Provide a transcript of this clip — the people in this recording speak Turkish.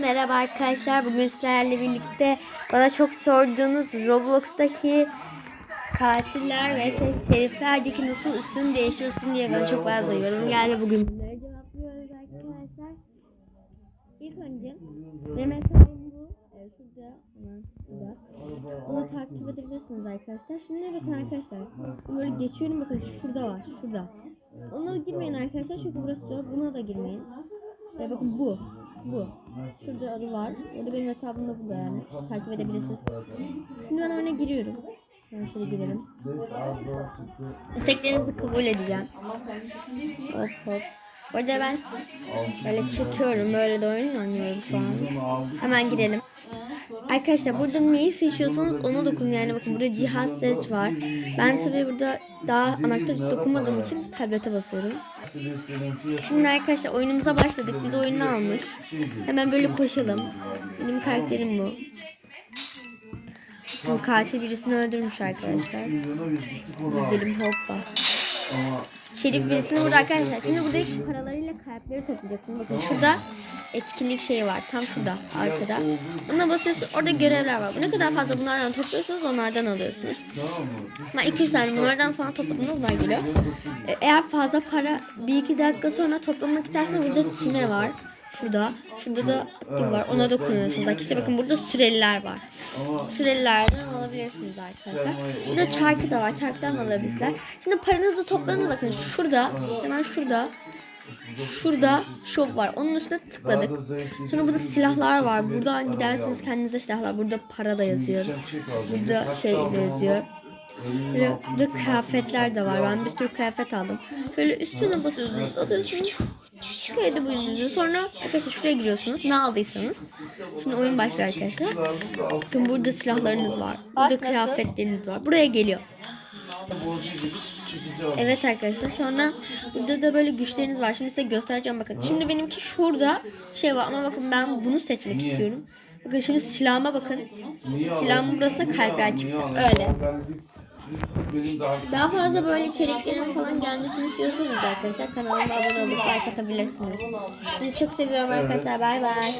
Merhaba arkadaşlar. Bugün sizlerle birlikte bana çok sorduğunuz Roblox'taki katiller ve şeriflerdeki nasıl üstün değişiyorsun diye bana çok fazla yorum geldi. Bugün bunları cevaplıyoruz arkadaşlar. İlk önce benim hesabım bu. Evet, şurada, şurada. Onu takip edebilirsiniz arkadaşlar. Şimdi bakın arkadaşlar. Böyle geçiyorum bakın şurada var. Şurada. Ona girmeyin arkadaşlar çünkü burası zor. Buna da girmeyin. Ve bakın bu. Bu. Şurada adı var. Orada benim hesabımda bu da yani. Takip edebilirsiniz. Şimdi ben oyuna giriyorum. Ben şöyle girelim. İsteklerinizi kabul edeceğim. Hop hop. Bu arada ben böyle çekiyorum. Böyle de oyun oynuyorum şu an. Hemen girelim. Arkadaşlar burada neyi seçiyorsanız ona dokunun. Yani bakın burada cihaz test var. Ben tabii burada daha anahtar dokunmadığım için tablete basıyorum. Şimdi arkadaşlar oyunumuza başladık. Biz oyunu almış. Hemen böyle koşalım. Benim karakterim bu. Bu katil birisini öldürmüş arkadaşlar. Gidelim hoppa. Şerif birisini vurdu arkadaşlar. Şimdi buradaki paralarıyla kalpleri toplayacaksın. Bakın şurada etkinlik şeyi var. Tam şurada arkada. Buna basıyorsun. Orada görevler var. Ne kadar fazla bunlardan topluyorsanız onlardan alıyorsunuz. Ben 200 tane bunlardan falan topladığımda bunlar geliyor. E, Eğer fazla para 1-2 dakika sonra toplamak isterseniz burada sime var. Şurada. Şurada da aktif var. Ona dokunuyorsunuz. Arkadaşlar bakın burada süreliler var. Sürelilerden alabilirsiniz arkadaşlar. Burada çarkı da var. Çarktan da alabilirsiniz. Şimdi paranızı toplanır bakın. Şurada. Hemen şurada. Şurada shop var. Onun üstüne tıkladık. Sonra burada silahlar var. Buradan giderseniz kendinize silahlar. Burada para da yazıyor. Burada şey de yazıyor. Böyle burada kıyafetler de var. Ben bir sürü kıyafet aldım. Şöyle üstüne basıyorsunuz. Alıyorsunuz. Şöyle bu ürününüzü. Sonra arkadaşlar şuraya giriyorsunuz. Ne aldıysanız. Şimdi oyun başlıyor arkadaşlar. Bakın burada silahlarınız var. Burada kıyafetleriniz var. Buraya geliyor. Evet arkadaşlar sonra burada da böyle güçleriniz var. Şimdi size göstereceğim bakın. Şimdi benimki şurada şey var ama bakın ben bunu seçmek istiyorum. Bakın şimdi silahıma bakın. Silahımın burasına kalpler çıktı. Öyle. Daha fazla böyle içeriklerin falan gelmesini istiyorsanız arkadaşlar kanalıma abone olup like atabilirsiniz. Sizi çok seviyorum arkadaşlar. Bay bay.